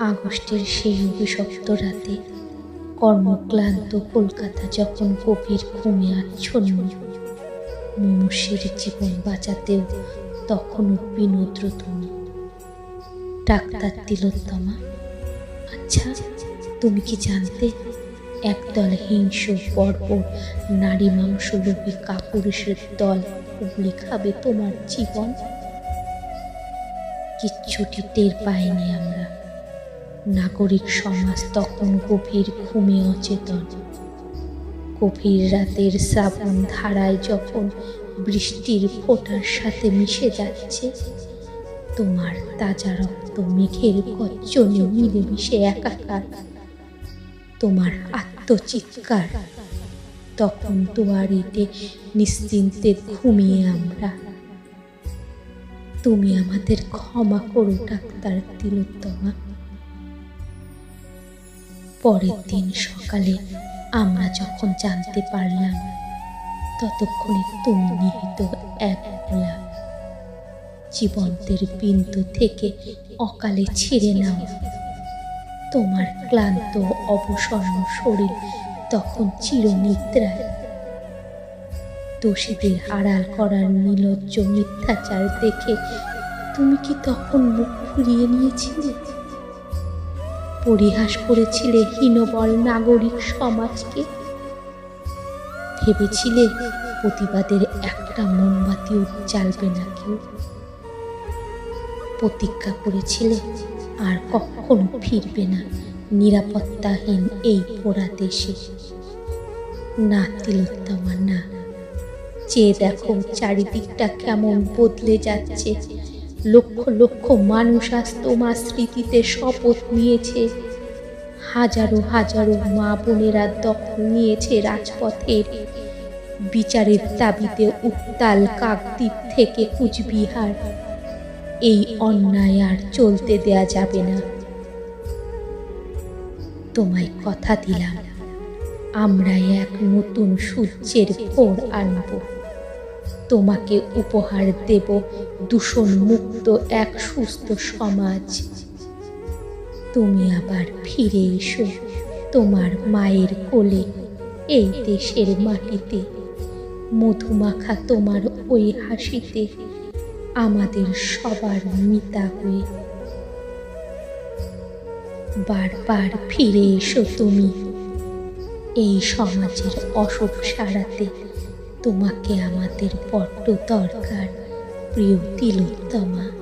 আগস্টের সেই অভিশপ্ত রাতে কর্মক্লান্ত কলকাতা যখন গভীর ঘুমে আচ্ছন্ন। মুমূর্ষের জীবন বাঁচাতেও তখনও বিনোদ্র তুমি ডাক্তার তিলোত্তমা আচ্ছা তুমি কি জানতে একদল হিংস বর্বর নারী মাংস লোভী কাপুরুষের দল উগলে খাবে তোমার জীবন? কিচ্ছুটি টের পাইনি আমরা। নাগরিক সমাজ তখন গভীর ঘুমে অচেতন। গভীর রাতের শ্রাবণ ধারায় যখন বৃষ্টির ফোঁটার সাথে মিশে যাচ্ছে, তোমার তাজা রক্ত, মেঘের গর্জনে, মিলেমিশে একাকার। তোমার আত্মচিৎকার, তখন দুয়ারিতে নিশ্চিন্তে ঘুমিয়ে আমরা। তুমি আমাদের ক্ষমা করো, ডাক্তার তিলোত্তমা। পরের দিন সকালে আমরা যখন জানতে পারলাম, ততক্ষণে তুমি নিহিত এক ভোলা। জীবন্তের বিন্দু থেকে অকালে ছিঁড়ে নাও। তোমার ক্লান্ত, অবসন্ন শরীর তখন চিরনিদ্রায়। দোষীদের আড়াল করার নিলজ্জ মিথ্যাচার দেখে তুমি কি তখন মুখ ঘুরিয়ে নিয়েছিলে? পরিহাস করেছিলে হীনবল নাগরিক সমাজকে। ভেবেছিলে প্রতিবাদের একটা মোমবাতিও জ্বালবে না কেউ? প্রতিজ্ঞা করেছিলে আর কখনো ফিরবে না নিরাপত্তাহীন এই পোড়া দেশে। না তিলোত্তমা, না। চেয়ে দেখো চারিদিকটা কেমন বদলে যাচ্ছে। লক্ষ লক্ষ মানুষ আজ তোমার স্মৃতিতে শপথ নিয়েছে। হাজারো হাজারো মা বোনেরা দখল নিয়েছে রাজপথের বিচারের দাবিতে উত্তাল কাকদ্বীপ থেকে কুচবিহার। এই অন্যায় আর চলতে দেয়া যাবে না। তোমায় কথা দিলাম আমরা এক নতুন সূর্যের ভোর আনব। তোমাকে উপহার দেব দূষণ মুক্ত এক সুস্থ সমাজ। তুমি আবার ফিরে এসো তোমার মায়ের কোলে, এই দেশের মাটিতে। মধুমাখা তোমার ওই হাসিতে, আমাদের সবার মিতা হয়ে। বারবার ফিরে এসো তুমি এই সমাজের অসুখ সারাতে। তোমাকে আমাদের বড্ড দরকার প্রিয় তিলোত্তমা।